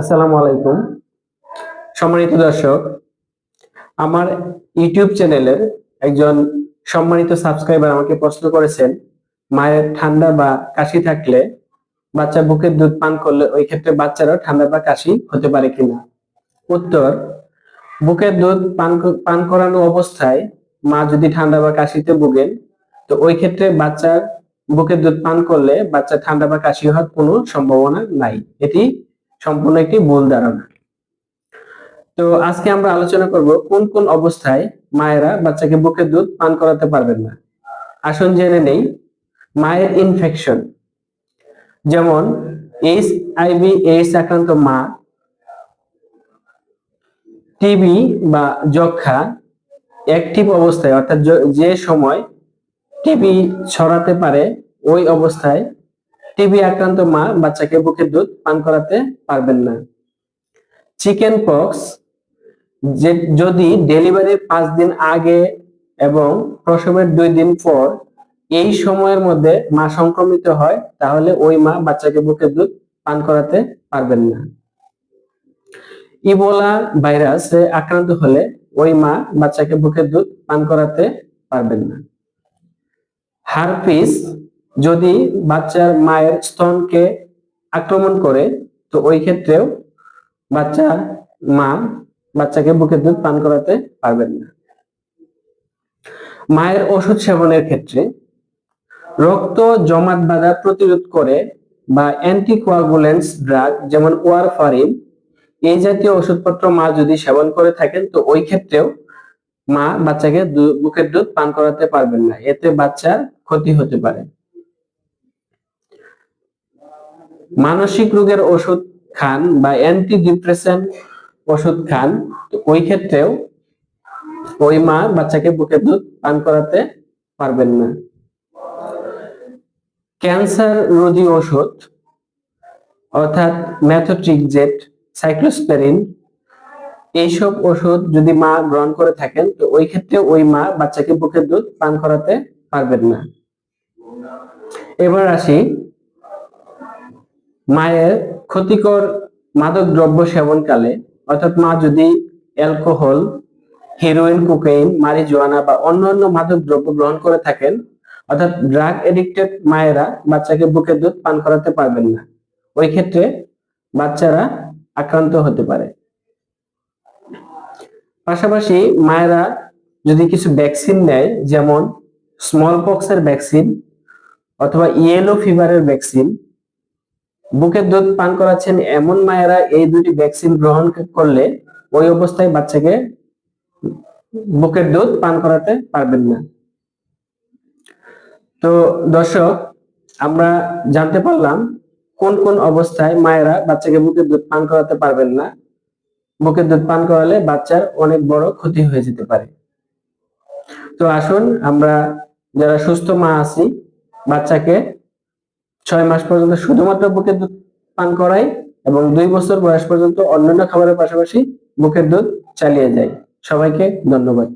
আসসালামু আলাইকুম। সম্মানিত দর্শক, আমার ইউটিউব চ্যানেলের একজন সম্মানিত সাবস্ক্রাইবার আমাকে প্রশ্ন করেছেন, মায়ের ঠান্ডা বা কাশি থাকলে বাচ্চা বুকের দুধ পান করলে ওই ক্ষেত্রে বাচ্চারও ঠান্ডা বা কাশি হতে পারে কিনা? উত্তর, বুকের দুধ পান পান করানো অবস্থায় মা যদি ঠান্ডা বা কাশিতে ভুগেন, তো ওই ক্ষেত্রে বাচ্চার বুকের দুধ পান করলে বাচ্চা ঠান্ডা বা কাশি হওয়ার কোনো সম্ভাবনা নাই। এটি সম্পূর্ণ একটি ভুল ধারণা। তো আজকে আমরা আলোচনা করব কোন কোন অবস্থায় মায়েরা বাচ্চাকে বুকের দুধ পান করাতে পারবেন না। আসুন জেনে নেই, মায়ের ইনফেকশন যেমন এইচ আইভি এইডস আক্রান্ত মা টিবি বা যক্ষা অ্যাক্টিভ অবস্থায়, অর্থাৎ যে সময় টিবি ছড়াতে পারে, ওই অবস্থায় টিবি আক্রান্ত মা বাচ্চাকে বুকের দুধ পান করাতে পারবেন না। চিকেন পক্স, যে যদি ডেলিভারির পাঁচ দিন আগে এবং প্রসবের দুই দিন পর এই সময়ের মধ্যে মা সংক্রমিত হয়, তাহলে ওই মা বাচ্চাকে বুকের দুধ পান করাতে পারবেন না। ইবোলা ভাইরাসে আক্রান্ত হলে ওই মা বাচ্চাকে বুকের দুধ পান করাতে পারবেন না। হারপিস যদি বাচ্চার মায়ের স্তনকে আক্রমণ করে, তো ওই ক্ষেত্রেও বাচ্চা মা বাচ্চাকে বুকের দুধ পান করাতে পারবেন না। মায়ের ওষুধ সেবনের ক্ষেত্রে রক্ত জমাট বাঁধা প্রতিরোধ করে বা অ্যান্টিকোয়াগুলেন্টস ড্রাগ যেমন ওয়ারফারিন এই জাতীয় ওষুধপত্র মা যদি সেবন করে থাকেন, তো ওই ক্ষেত্রেও মা বাচ্চাকে বুকের দুধ পান করাতে পারবেন না। এতে বাচ্চার ক্ষতি হতে পারে। মানসিক রোগের ওষুধ খান বা অ্যান্টি ডিপ্রেশন ওষুধ খান ওই ক্ষেত্রেও ওই মা বাচ্চাকে বুকের দুধ পান করাতে পারবেন না। ক্যান্সার রোধী ওষুধ, অর্থাৎ ম্যাথোট্রিকজেট সাইক্লোস্পেরিন এইসব ওষুধ যদি মা গ্রহণ করে থাকেন, তো ওই ক্ষেত্রে ওই মা বাচ্চাকে বুকের দুধ পান করাতে পারবেন না। এবার আসি মায়ের ক্ষতিকর মাদক দ্রব্য সেবনকালে, অর্থাৎ মা যদি অ্যালকোহল, হেরোইন, কোকাইন, মারিজুয়ানা বা অন্যান্য মাদক দ্রব্য গ্রহণ করে থাকেন, অর্থাৎ ড্রাগ এডিক্টেড মায়েরা বাচ্চাকে বুকের দুধ পান করাতে পারবেন না। ওই ক্ষেত্রে বাচ্চারা আক্রান্ত হতে পারে। পাশাপাশি মায়েরা যদি কিছু ভ্যাকসিন নেয়, যেমন স্মল পক্সের ভ্যাকসিন অথবা ইয়েলো ফিভারের ভ্যাকসিন বুকের দুধ পান করাচ্ছেন এমন মায়েরা এই দুটি ভ্যাকসিন গ্রহণ করলে ওই অবস্থায় বাচ্চাকে বুকের দুধ পান করাতে পারবেন না। তো দর্শক, আমরা জানতে পারলাম কোন কোন অবস্থায় মায়েরা বাচ্চাকে বুকের দুধ পান করাতে পারবেন না। বুকের দুধ পান করালে বাচ্চার অনেক বড় ক্ষতি হয়ে যেতে পারে। তো আসুন আমরা যারা সুস্থ মা আছি, বাচ্চাকে ছয় মাস পর্যন্ত শুধুমাত্র বুকের দুধ পান করাই এবং দুই বছর বয়স পর্যন্ত অন্যান্য খাবারের পাশাপাশি বুকের দুধ চালিয়ে যায়। সবাইকে ধন্যবাদ।